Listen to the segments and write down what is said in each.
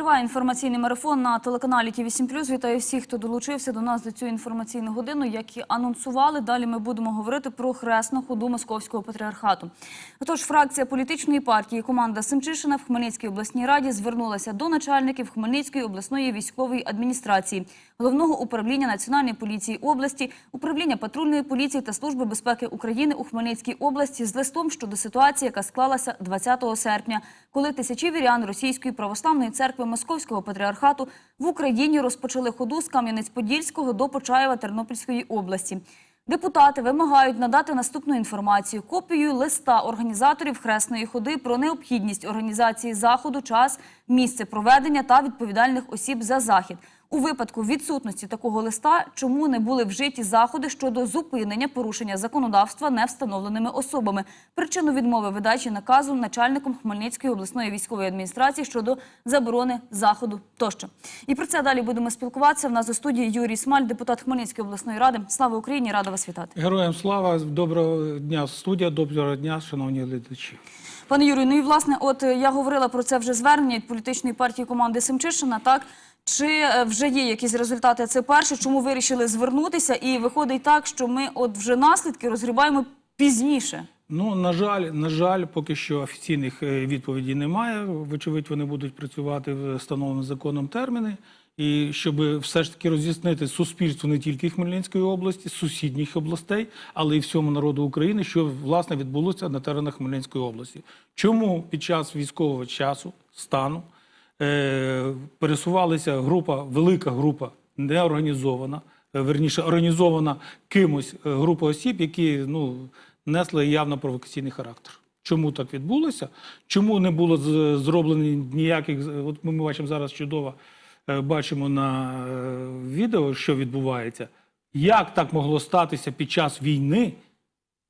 Триває інформаційний марафон на телеканалі Ті 8 Вітаю всіх, хто долучився до нас за цю інформаційну годину. Як і анонсували, далі ми будемо говорити про хресну ходу московського патріархату. Отож, фракція політичної партії команда Семчишина в Хмельницькій обласній раді звернулася до начальників Хмельницької обласної військової адміністрації, головного управління національної поліції області, управління патрульної поліції та служби безпеки України у Хмельницькій області з листом щодо ситуації, яка склалася 20 серпня, коли тисячі вірян Російської православної церкви Московського патріархату в Україні розпочали ходу з Кам'янець-Подільського до Почаєва Тернопільської області. Депутати вимагають надати наступну інформацію: копію листа організаторів хресної ходи про необхідність організації заходу, час, місце проведення та відповідальних осіб за захід. У випадку відсутності такого листа, чому не були вжиті заходи щодо зупинення порушення законодавства не встановленими особами, причину відмови видачі наказу начальником Хмельницької обласної військової адміністрації щодо заборони заходу тощо. І про це далі будемо спілкуватися. В нас у студії Юрій Смаль, депутат Хмельницької обласної ради. Слава Україні! Рада вас вітати. Героям слава, доброго дня, студія, доброго дня, шановні глядачі. Пане Юрію, ну і власне, от я говорила про це вже звернення від політичної партії команди Семчишина. Так чи е, вже є якісь результати? Це перше, чому вирішили звернутися, і виходить так, що ми от вже наслідки розгрібаємо пізніше. Ну, на жаль, на жаль, поки що офіційних е, відповідей немає. Вочевидь, вони будуть працювати в встановлені законом терміни. І щоб все ж таки роз'яснити суспільству не тільки Хмельницької області, сусідніх областей, але й всьому народу України, що власне відбулося на теренах Хмельницької області. Чому під час військового часу стану е, пересувалася група, велика група неорганізована, е, верніше організована кимось е, група осіб, які ну, несли явно провокаційний характер. Чому так відбулося? Чому не було зроблено ніяких. От ми бачимо зараз чудово, бачимо на відео, що відбувається. Як так могло статися під час війни,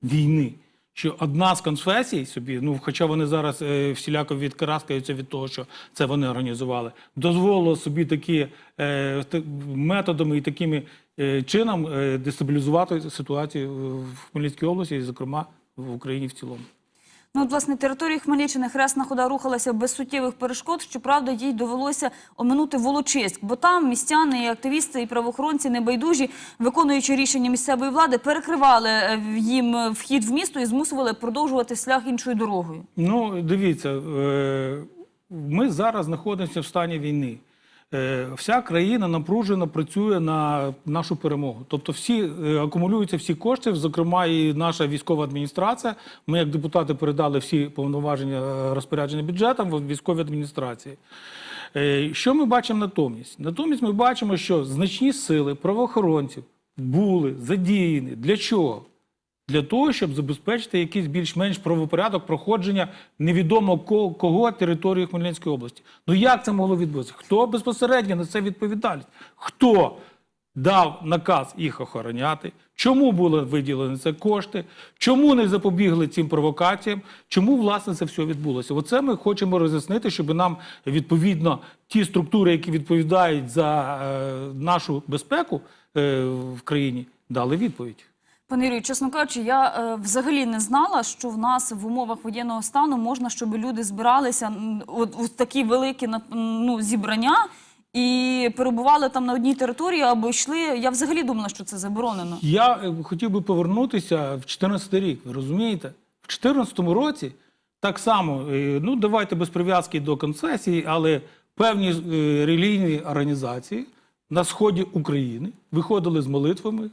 війни, що одна з конфесій собі, ну хоча вони зараз е, всіляко відкараскаються від того, що це вони організували, дозволило собі такі е, методами і такими е, чином е, дестабілізувати ситуацію в Хмельницькій області, і, зокрема в Україні в цілому. Ну, от, власне, територією Хмельниччини хресна хода рухалася без суттєвих перешкод. Щоправда, їй довелося оминути Волочиськ, бо там містяни, і активісти, і правоохоронці небайдужі, виконуючи рішення місцевої влади, перекривали е, їм е, вхід в місто і змусували продовжувати шлях іншою дорогою. Ну, дивіться, е, ми зараз знаходимося в стані війни. Е, Вся країна напружено працює на нашу перемогу. Тобто, всі е, акумулюються всі кошти, зокрема, і наша військова адміністрація. Ми, як депутати, передали всі повноваження е, розпорядження бюджетом в військовій адміністрації. Що ми бачимо натомість? Натомість ми бачимо, що значні сили правоохоронців були задіяні. Для чого? Для того, щоб забезпечити якийсь більш-менш правопорядок проходження невідомо ко- кого території Хмельницької області. Ну як це могло відбутися? Хто безпосередньо на це відповідальність? Хто дав наказ їх охороняти? Чому були виділені це кошти? Чому не запобігли цим провокаціям? Чому власне це все відбулося? Оце ми хочемо роз'яснити, щоб нам відповідно ті структури, які відповідають за е, нашу безпеку е, в країні, дали відповідь. Пане Юрію, чесно кажучи, я е, взагалі не знала, що в нас в умовах воєнного стану можна, щоб люди збиралися у такі великі ну, зібрання і перебували там на одній території або йшли. Я взагалі думала, що це заборонено. Я е, хотів би повернутися в 14 рік. Ви розумієте? В 14 році так само, е, ну давайте без прив'язки до концесії, але певні е, релігійні організації на сході України виходили з молитвами,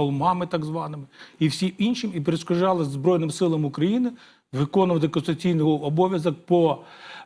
псалмами так званими, і всім іншим, і перешкоджали Збройним силам України виконувати конституційний обов'язок по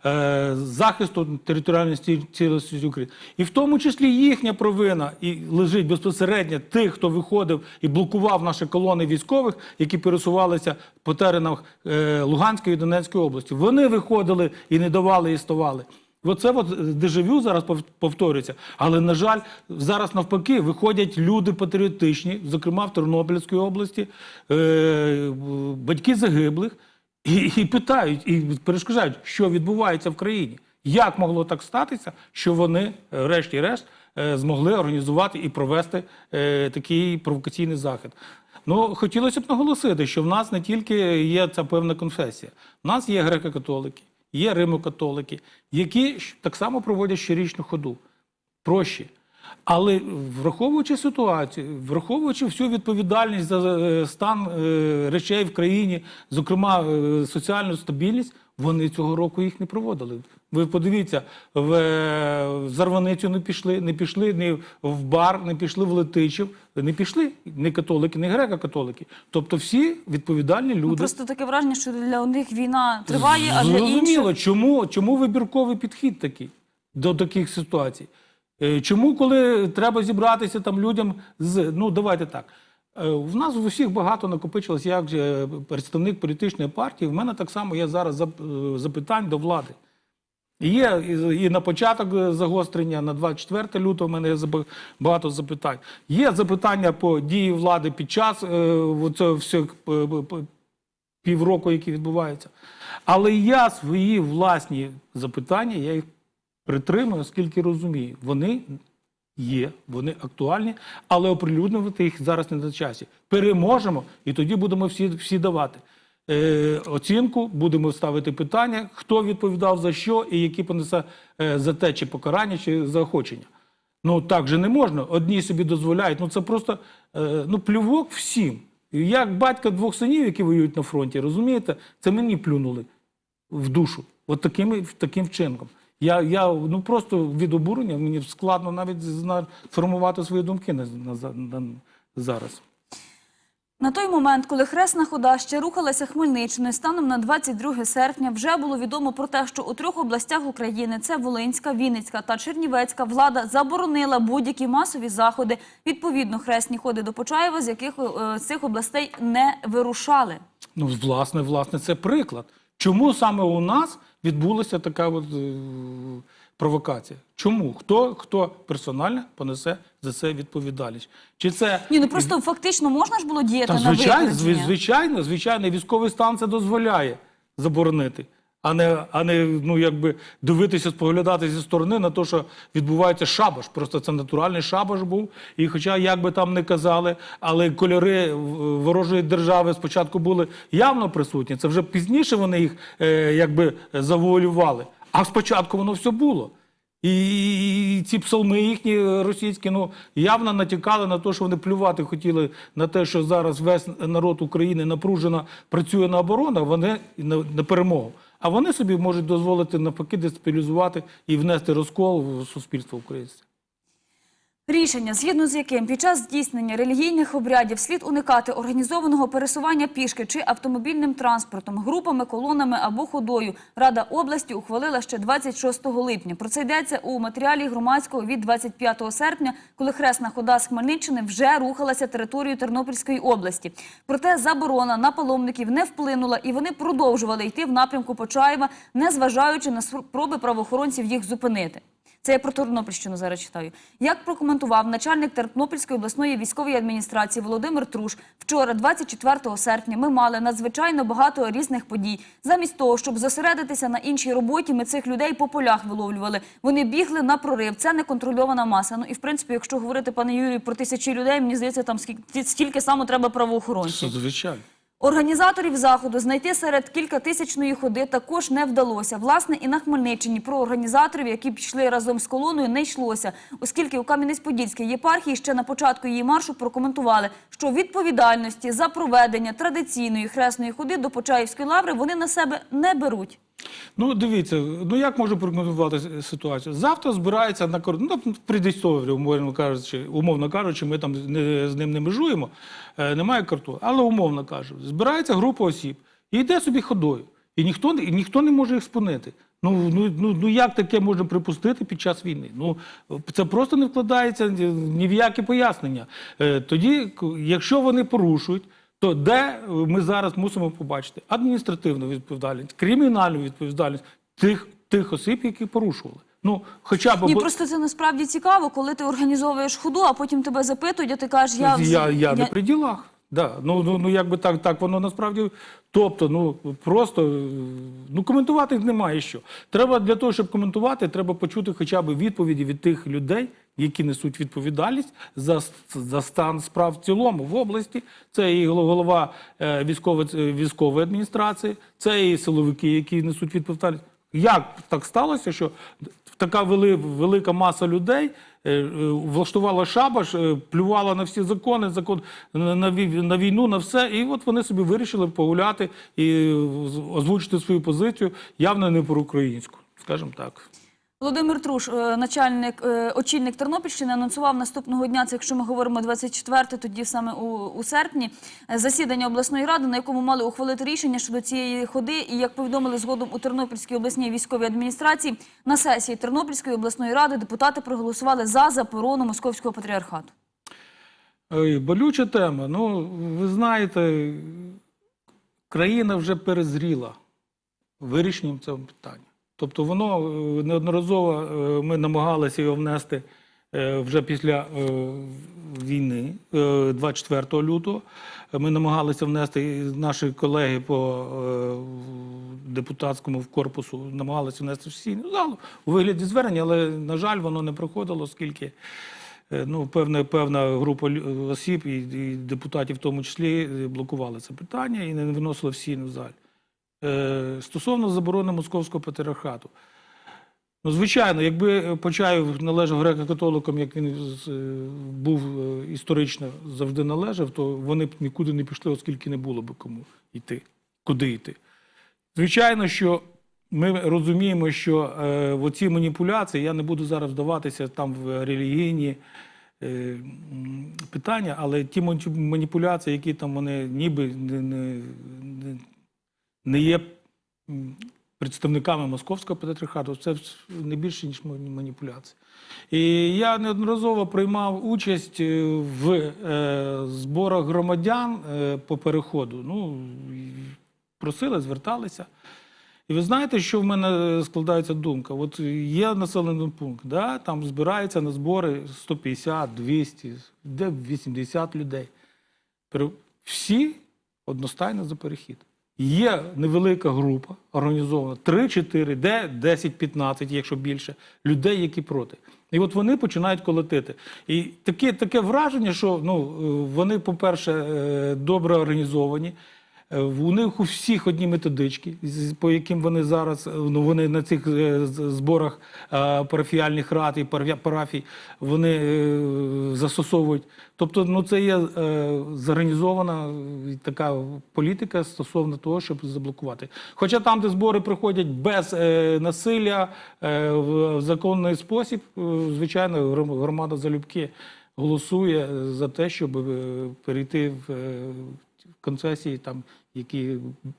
е, захисту територіальної сті- цілісності України. І в тому числі їхня провина і лежить безпосередньо тих, хто виходив і блокував наші колони військових, які пересувалися по теренах е, Луганської і Донецької області. Вони виходили і не давали і ставали. Оце от дежавю зараз пов- повторюється. Але, на жаль, зараз навпаки виходять люди патріотичні, зокрема в Тернопільській області, е, батьки загиблих, і, і питають, і перешкоджають, що відбувається в країні. Як могло так статися, що вони, е, врешті-решт, е, змогли організувати і провести е, такий провокаційний захід? Ну, хотілося б наголосити, що в нас не тільки є ця певна конфесія, в нас є греко-католики, є римокатолики, які так само проводять щорічну ходу. Проще. Але враховуючи ситуацію, враховуючи всю відповідальність за е, стан е, речей в країні, зокрема е, соціальну стабільність, вони цього року їх не проводили. Ви подивіться, в е, Зарваницю не пішли, не пішли ні в бар, не пішли в Летичів, не пішли ні католики, ні греко-католики. Тобто всі відповідальні Ну, люди. Просто таке враження, що для них війна триває, а для Зрозуміло, чому, чому вибірковий підхід такий до таких ситуацій? Е, Чому, коли треба зібратися там людям з. Ну, давайте так. Е, В нас в усіх багато накопичилось, як представник політичної партії. В мене так само є зараз е, запитань до влади. Є і- на початок загострення, на 24 лютого в мене є багато запитань. Є запитання по дії влади під час е, всіх півроку, які відбуваються. Але я свої власні запитання, я їх притримую, оскільки розумію, вони є, вони актуальні, але оприлюднювати їх зараз не на часі. Переможемо, і тоді будемо всі, всі давати. Е, оцінку, будемо ставити питання, хто відповідав за що і які понесе е, за те, чи покарання, чи заохочення. Ну так же не можна. Одні собі дозволяють. Ну це просто е, ну, плювок всім. Як батька двох синів, які воюють на фронті, розумієте, це мені плюнули в душу. От такими, таким вчинком. Я, я ну просто від обурення мені складно навіть формувати свої думки на, на, на, зараз. На той момент, коли хресна хода ще рухалася Хмельниччиною, станом на 22 серпня вже було відомо про те, що у трьох областях України – це Волинська, Вінницька та Чернівецька – влада заборонила будь-які масові заходи. Відповідно, хресні ходи до Почаєва, з яких е, з цих областей не вирушали. Ну, власне, власне, це приклад. Чому саме у нас відбулася така от, е, провокація? Чому? Хто, хто персонально понесе за це відповідальність? Чи це Ні, ну просто фактично можна ж було діяти Та, на звичайно, випередження. звичайно, звичайно, військовий стан це дозволяє заборонити, а не, а не ну, якби дивитися, споглядати зі сторони на те, що відбувається шабаш. Просто це натуральний шабаш був. І хоча, як би там не казали, але кольори ворожої держави спочатку були явно присутні, це вже пізніше вони їх е, якби завуалювали. А спочатку воно все було. І, і ці псалми їхні російські ну явно натякали на те, що вони плювати хотіли на те, що зараз весь народ України напружено працює на оборону, вони на, на перемогу. А вони собі можуть дозволити навпаки дестабілізувати і внести розкол в суспільство українське. Рішення, згідно з яким під час здійснення релігійних обрядів слід уникати організованого пересування пішки чи автомобільним транспортом, групами, колонами або ходою, Рада області ухвалила ще 26 липня. Про це йдеться у матеріалі громадського від 25 серпня, коли хресна хода з Хмельниччини вже рухалася територією Тернопільської області. Проте заборона на паломників не вплинула, і вони продовжували йти в напрямку Почаєва, незважаючи на спроби правоохоронців їх зупинити. Це я про Тернопільщину зараз читаю. Як прокоментував начальник Тернопільської обласної військової адміністрації Володимир Труш, вчора, 24 серпня, ми мали надзвичайно багато різних подій. Замість того, щоб зосередитися на іншій роботі, ми цих людей по полях виловлювали. Вони бігли на прорив. Це неконтрольована маса. Ну і в принципі, якщо говорити, пане Юрію, про тисячі людей, мені здається, там скільки стільки само треба правоохоронців. звичайно. Організаторів заходу знайти серед кількатисячної ходи також не вдалося. Власне, і на Хмельниччині про організаторів, які пішли разом з колоною, не йшлося, оскільки у Кам'янець-Подільській єпархії ще на початку її маршу прокоментували, що відповідальності за проведення традиційної хресної ходи до Почаївської лаври вони на себе не беруть. Ну, дивіться, ну як можу прокоментувати с- ситуацію? Завтра збирається на кор... ну, предісторію, умовно кажучи, умовно кажучи, ми там не, з ним не межуємо, е, немає карту, але умовно кажу, збирається група осіб і йде собі ходою. І ніхто, і ніхто не може їх спинити. Ну, ну, ну, ну як таке можна припустити під час війни? Ну це просто не вкладається ні ні в які пояснення. Е, тоді, якщо вони порушують, то де е, ми зараз мусимо побачити адміністративну відповідальність, кримінальну відповідальність тих, тих осіб, які порушували. Ну, хоча б Ні, просто це насправді цікаво, коли ти організовуєш ходу, а потім тебе запитують, а ти кажеш, я, я, я, я, не при ділах. Да. Ну, ну, ну якби так, так воно насправді. Тобто, ну просто ну коментувати немає що. Треба для того, щоб коментувати, треба почути хоча б відповіді від тих людей, які несуть відповідальність за, за стан справ в цілому в області. Це і голова е, військової, військової адміністрації, це і силовики, які несуть відповідальність. Як так сталося, що така вели, велика маса людей е, е, влаштувала шабаш, е, плювала на всі закони, закон на, війну, на все, і от вони собі вирішили погуляти і озвучити свою позицію явно не про українську, скажімо так. Володимир Труш, е, начальник, е, очільник Тернопільщини, анонсував наступного дня, це якщо ми говоримо 24, тоді саме у, у серпні, е, засідання обласної ради, на якому мали ухвалити рішення щодо цієї ходи. І як повідомили згодом у Тернопільській обласній військовій адміністрації, на сесії Тернопільської обласної ради депутати проголосували за заборону московського патріархату. Болюча тема. Ну, ви знаєте, країна вже перезріла вирішенням цього питання. Тобто воно е, неодноразово е, ми намагалися його внести е, вже після війни, е, 24 лютого. Ми намагалися внести наші колеги по депутатському корпусу, намагалися внести в сесійну залу у вигляді звернення, але, на жаль, воно не проходило, оскільки ну, певна, певна група осіб і, депутатів в тому числі блокували це питання і не виносили в сійну заль. Е, стосовно заборони московського патріархату. Ну, звичайно, якби Почаєв належав греко-католикам, як він е, був е, історично завжди належав, то вони б нікуди не пішли, оскільки не було б кому йти, куди йти. Звичайно, що ми розуміємо, що е, в оці маніпуляції, я не буду зараз вдаватися там в релігійні е, питання, але ті маніпуляції, які там вони ніби не, не, не, є представниками московського патріархату, це не більше, ніж мані- маніпуляції. І я неодноразово приймав участь е, в е, зборах громадян е, по переходу. Ну, просили, зверталися. І ви знаєте, що в мене складається думка? От є населений пункт, да? там збирається на збори 150, 200, де 80 людей. Всі одностайно за перехід. Є невелика група організована 3-4, де 10-15, якщо більше, людей, які проти. І от вони починають колотити. І таке, таке враження, що ну, е, вони, по-перше, е, добре організовані. Е, У них у всіх одні методички, по яким вони зараз е, ну, вони на цих е, зборах парафіальних рад і парафі- парафій вони застосовують. Тобто, ну це є зорганізована така політика стосовно того, щоб заблокувати. Хоча там, де збори проходять без насилля в законний спосіб, звичайно, гром- громада залюбки голосує за те, щоб перейти в концесії, там, які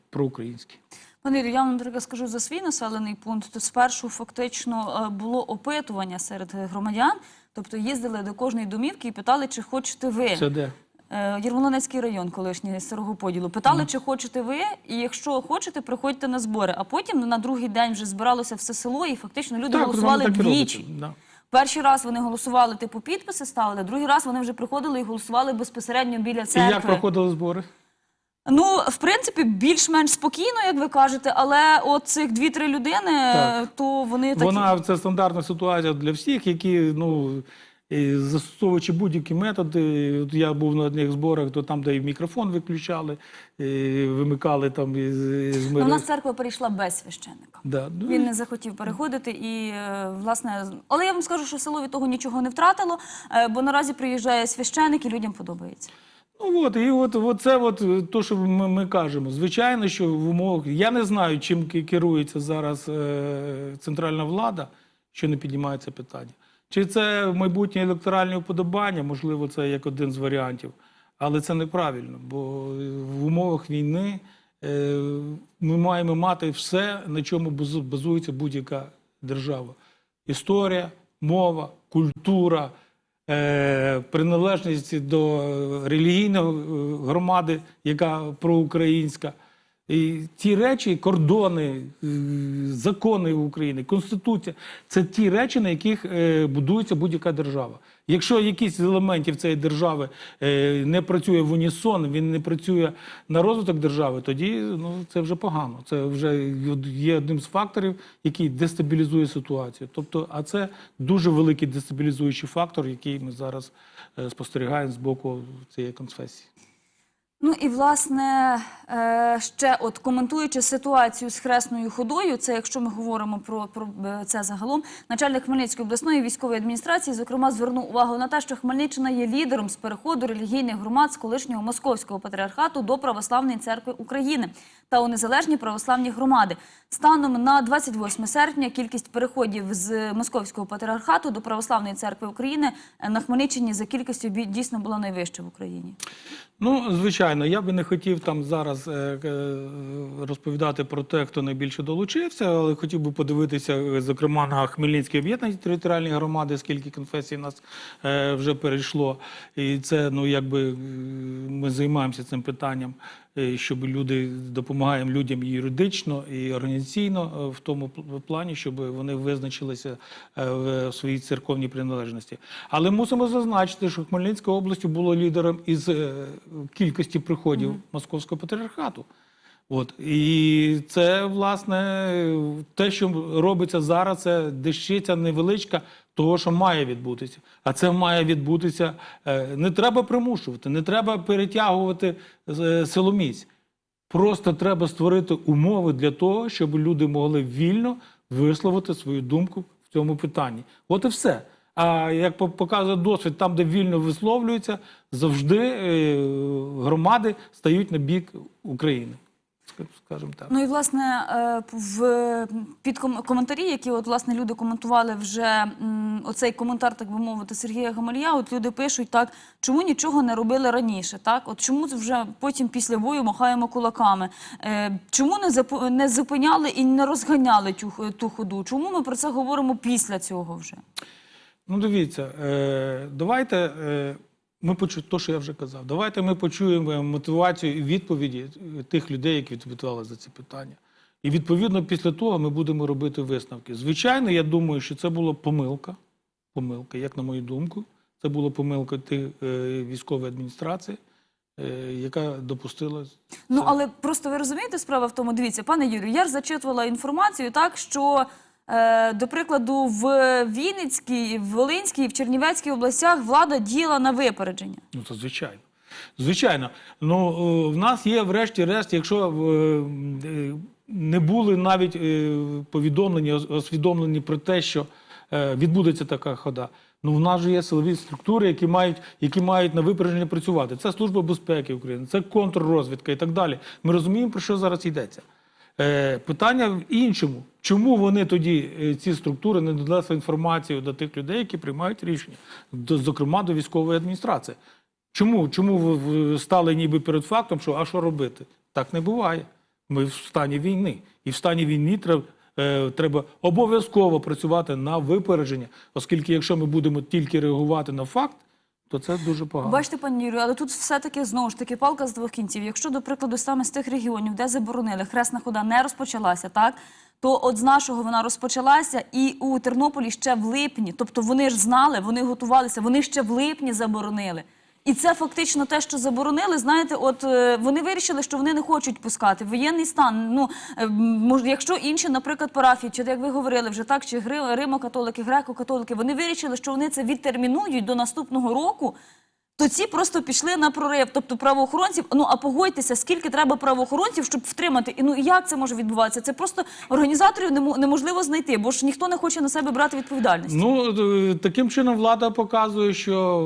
проукраїнські. Пане Юрію, я вам наприклад, скажу за свій населений пункт. То спершу фактично е, було опитування серед громадян, тобто їздили до кожної домівки і питали, чи хочете ви. Це де? Е, район, колишній з старого поділу. Питали, чи хочете ви, і якщо хочете, приходьте на збори. А потім на другий день вже збиралося все село, і фактично люди голосували так і двічі. Да. Перший раз вони голосували, типу підписи ставили, другий раз вони вже приходили і голосували безпосередньо біля І як проходили збори? Ну, в принципі, більш-менш спокійно, як ви кажете, але от цих дві-три людини, Так. то вони такі. Вона це стандартна ситуація для всіх, які ну. Застосовуючи будь-які методи, от я був на одних зборах, то там, де і мікрофон виключали, і вимикали там із, із Ну, у нас церква перейшла без священника. Да. Він не захотів переходити, і е, власне, але я вам скажу, що село від того нічого не втратило, е, бо наразі приїжджає священик і людям подобається. Ну от, і от, от це от е, то, що ми, ми кажемо. Звичайно, що в умовах. Я не знаю, чим керується зараз е, центральна влада, що не піднімає це питання. Чи це майбутнє електоральне вподобання, можливо, це як один з варіантів. Але це неправильно, бо в умовах війни е, ми маємо мати все, на чому базується будь-яка держава: історія, мова, культура, приналежність до релігійної е, громади, яка проукраїнська. І ті речі, кордони, е, закони України, конституція це ті речі, на яких е, будується будь-яка держава. Якщо якийсь з елементів цієї держави е, не працює в унісон, він не працює на розвиток держави, тоді ну це вже погано. Це вже є одним з факторів, який дестабілізує ситуацію. Тобто, а це дуже великий дестабілізуючий фактор, який ми зараз е, спостерігаємо з боку цієї конфесії. Ну і власне е, ще от коментуючи ситуацію з хресною ходою, це якщо ми говоримо про, про е, це загалом, начальник Хмельницької обласної військової адміністрації, зокрема, звернув увагу на те, що Хмельниччина є лідером з переходу релігійних громад з колишнього московського патріархату до православної церкви України та у незалежні православні громади. Станом на 28 серпня кількість переходів з московського патріархату до православної церкви України е, на Хмельниччині за кількістю дійсно була найвища в Україні. Ну, звичайно, я би не хотів там зараз е, е, розповідати про те, хто найбільше долучився, але хотів би подивитися, зокрема, на Хмельницькі об'єднані територіальні громади, скільки конфесій нас вже перейшло. І це, ну, якби ми займаємося цим питанням, щоб люди допомагаємо людям і юридично, і організаційно е, в тому плані, щоб вони визначилися е, в своїй церковній приналежності. Але мусимо зазначити, що Хмельницька область була лідером із е, кількості приходів Московського патріархату. От і це власне те, що робиться зараз, це дещиця невеличка того, що має відбутися. А це має відбутися. е, Не треба примушувати, не треба перетягувати е, силоміць. Просто треба створити умови для того, щоб люди могли вільно висловити свою думку в цьому питанні. От і все. А як по- показує досвід, там, де вільно висловлюються, завжди е, громади стають на бік України. Ск- Скажімо так. Ну і власне е, в під коментарі, які от власне люди коментували вже оцей коментар, так би мовити, Сергія Гамалія. От люди пишуть так, чому нічого не робили раніше? Так, от чому вже потім після бою махаємо кулаками? Е, Чому не не зупиняли і не розганяли ту, ту ходу? Чому ми про це говоримо після цього вже? Ну, дивіться, е, давайте ми почуємо те, що я вже казав. Давайте ми почуємо мотивацію і відповіді тих людей, які відповідали за ці питання. І відповідно після того ми будемо робити висновки. Звичайно, я думаю, що це була помилка. Помилка, як на мою думку, це була помилка тих е, військової адміністрації, е, яка допустила Ну але просто ви розумієте, справа в тому. Дивіться, пане Юрію, я ж зачитувала інформацію, так що. Е, До прикладу, в Вінницькій, в Волинській, в Чернівецькій областях влада діяла на випередження. Ну, це звичайно. Звичайно. Ну, е, в нас є, врешті-решт, якщо е, не були навіть повідомлені, освідомлені про те, що відбудеться така хода. Ну, в нас же є силові структури, які мають, які мають на випередження працювати. Це Служба безпеки України, це контррозвідка і так далі. Ми розуміємо, про що зараз йдеться. Е, питання в іншому. Чому вони тоді, е, ці структури, не донесли інформацію до тих людей, які приймають рішення, до, зокрема до військової адміністрації? Чому? Чому стали ніби перед фактом, що а що робити? Так не буває. Ми в стані війни. І в стані війни треба, е, треба обов'язково працювати на випередження, оскільки якщо ми будемо тільки реагувати на факт, то це дуже погано. Бачите, пані Юрію, але тут все-таки знову ж таки палка з двох кінців. Якщо, до прикладу, саме з тих регіонів, де заборонили, хресна хода не розпочалася, так? То от з нашого вона розпочалася, і у Тернополі ще в липні. Тобто вони ж знали, вони готувалися, вони ще в липні заборонили. І це фактично те, що заборонили. Знаєте, от е, вони вирішили, що вони не хочуть пускати воєнний стан. Ну е, може, якщо інші, наприклад, парафії, чи як ви говорили вже так, чи римо-католики, греко-католики, вони вирішили, що вони це відтермінують до наступного року. То ці просто пішли на прорив, тобто правоохоронців. Ну а погодьтеся, скільки треба правоохоронців, щоб втримати. І ну як це може відбуватися? Це просто організаторів неможливо знайти, бо ж ніхто не хоче на себе брати відповідальність. Ну, е, таким чином влада показує, що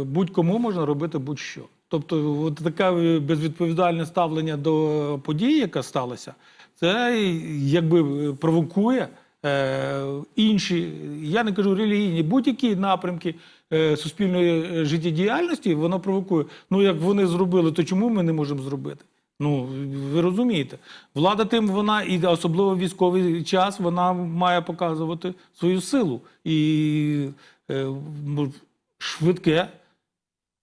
е, будь-кому можна робити будь-що. Тобто, от таке е, безвідповідальне ставлення до події, яка сталася, це якби провокує е, інші, я не кажу релігійні, будь-які напрямки суспільної е, життєдіяльності, воно провокує. Ну, як вони зробили, то чому ми не можемо зробити? Ну, ви розумієте, влада тим вона і особливо військовий час вона має показувати свою силу і е, швидке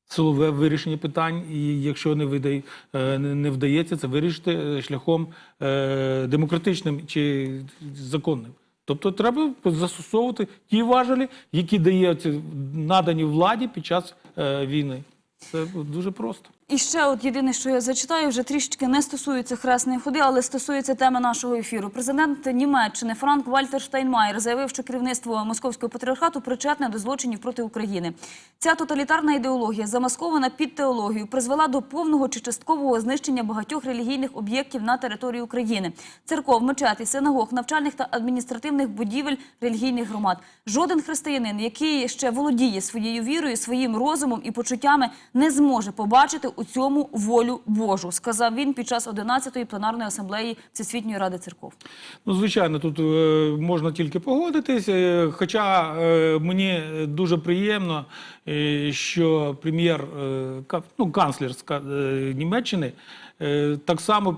силове вирішення питань. І якщо не видає, е, не вдається це вирішити е, шляхом е, демократичним чи законним. Тобто треба застосовувати ті важелі, які дає надані владі під час е, війни. Це дуже просто. І ще от єдине, що я зачитаю, вже трішечки не стосується хресної ходи, але стосується теми нашого ефіру. Президент Німеччини Франк Вальтер Штайнмаєр заявив, що керівництво московського патріархату причетне до злочинів проти України. Ця тоталітарна ідеологія, замаскована під теологію, призвела до повного чи часткового знищення багатьох релігійних об'єктів на території України: церков, мечетей, синагог, навчальних та адміністративних будівель релігійних громад. Жоден християнин, який ще володіє своєю вірою, своїм розумом і почуттями, не зможе побачити у цьому волю Божу, сказав він під час 11-ї пленарної асамблеї Всесвітньої ради церков. Ну, звичайно, тут е, можна тільки погодитись. е, Хоча е, мені дуже приємно, що прем'єр, ну, канцлер Німеччини так само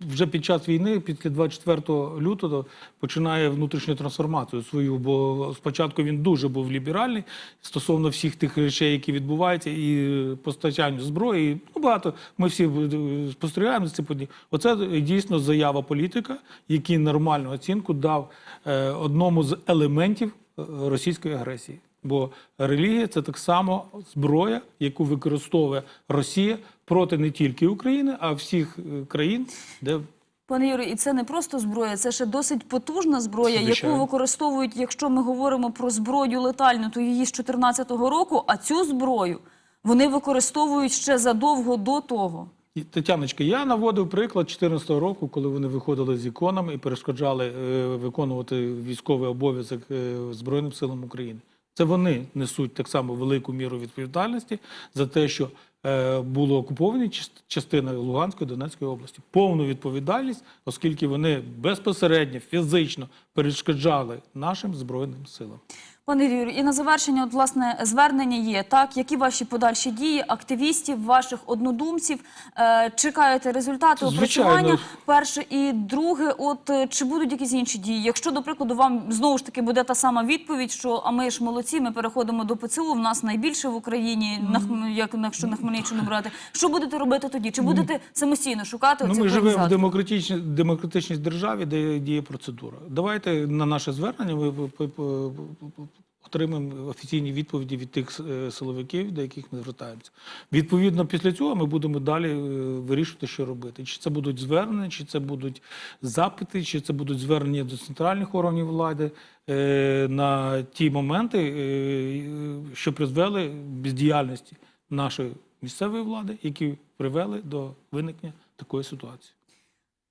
вже під час війни, після 24 лютого, починає внутрішню трансформацію свою. Бо спочатку він дуже був ліберальний стосовно всіх тих речей, які відбуваються, і постачанню зброї. і, Ну, багато ми всі е, спостерігаємо за цим подій. Оце дійсно заява політика, який нормальну оцінку дав е, одному з елементів е, російської агресії. Бо релігія це так само зброя, яку використовує Росія проти не тільки України, а всіх е, країн, де Пане Юрію, і це не просто зброя, це ще досить потужна зброя, Звичайно. яку використовують, якщо ми говоримо про зброю летальну, то її з 2014 року, а цю зброю вони використовують ще задовго до того. Тетяночка, я наводив приклад 2014 року, коли вони виходили з іконами і перешкоджали е, виконувати військовий обов'язок е, Збройним силам України. Це вони несуть так само велику міру відповідальності за те, що е, було окуповані част- частини Луганської Донецької області. Повну відповідальність, оскільки вони безпосередньо фізично перешкоджали нашим збройним силам. Пане Юрію, і на завершення, от, власне, звернення є. Так, які ваші подальші дії активістів, ваших однодумців? Е, чекаєте результати Звичайно. опрацювання? Перше і друге, от е, чи будуть якісь інші дії? Якщо, до прикладу, вам знову ж таки буде та сама відповідь, що а ми ж молодці, ми переходимо до ПЦУ, в нас найбільше в Україні, на як якщо на Хмельниччину брати. Що будете робити тоді? Чи будете самостійно шукати Ну, ми живемо в демократичній, демократичній державі, де діє процедура. Давайте на наше звернення п- отримаємо офіційні відповіді від тих е, силовиків, до яких ми звертаємося. Відповідно, після цього ми будемо далі е, вирішувати, що робити. Чи це будуть звернення, чи це будуть запити, чи це будуть звернення до центральних органів влади е, на ті моменти, що призвели бездіяльності нашої місцевої влади, які привели до виникнення такої ситуації.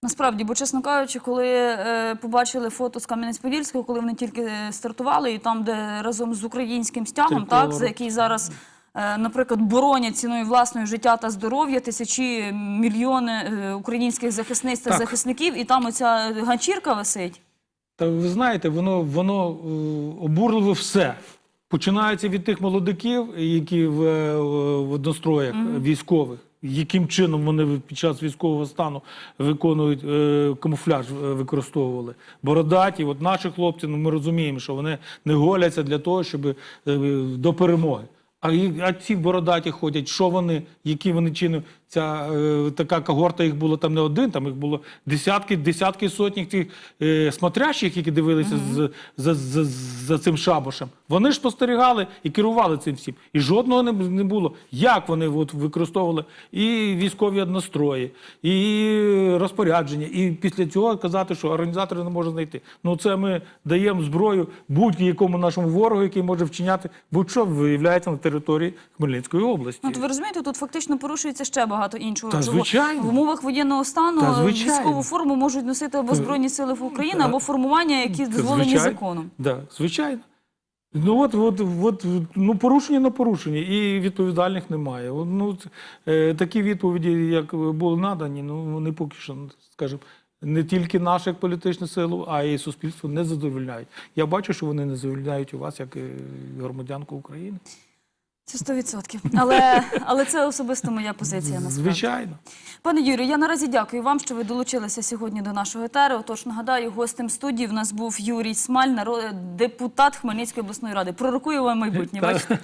Насправді, бо чесно кажучи, коли е, побачили фото з Кам'янець-Подільського, коли вони тільки е, стартували, і там, де разом з українським стягом, Триколор. так за який зараз, е, наприклад, боронять ціною власної життя та здоров'я тисячі мільйони е, українських захисниць та Так. захисників, і там оця ганчірка висить. Та ви знаєте, воно, воно е, обурливо все. Починається від тих молодиків, які в, е, в одностроях військових, яким чином вони під час військового стану виконують е, камуфляж, е, використовували. Бородаті, от наші хлопці, ну ми розуміємо, що вони не голяться для того, щоб е, до перемоги. А, а ці бородаті ходять, що вони, які вони чини. Ця е, така когорта їх було там не один, там їх було десятки, десятки сотні тих е, смотрящих, які дивилися з, за, за, за цим шабашем. Вони ж спостерігали і керували цим всім. І жодного не, не було. Як вони от, використовували і військові однострої, і розпорядження, і після цього казати, що організатори не можуть знайти. Ну це ми даємо зброю будь-якому нашому ворогу, який може вчиняти будь-що виявляється на території Хмельницької області. Ну, от ви розумієте, тут фактично порушується ще багато іншого. Та, звичайно. в умовах воєнного стану Та, е, військову форму можуть носити або Збройні сили України, Та. або формування, які дозволені звичайно. законом. Да, звичайно. Ну от, от, от ну, порушення на порушення, і відповідальних немає. Ну, е, такі відповіді, як були надані, ну вони поки що, скажімо, не тільки нашу як політичну силу, а й суспільство не задовольняють. Я бачу, що вони не задовольняють у вас як е, громадянку України. Це 100%. Але, але це особисто моя позиція насправді. Звичайно. Пане Юрію, я наразі дякую вам, що ви долучилися сьогодні до нашого етеру. Отож, нагадаю, гостем студії в нас був Юрій Смаль, наро- депутат Хмельницької обласної ради. Пророкую вам майбутнє, бачите?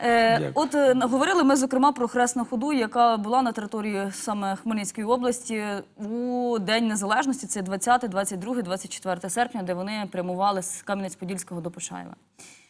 Е, от е, говорили ми зокрема про хресну ходу, яка була на території саме Хмельницької області у День Незалежності. Це 20, 22, 24 серпня, де вони прямували з Кам'янець-Подільського до Почаєва.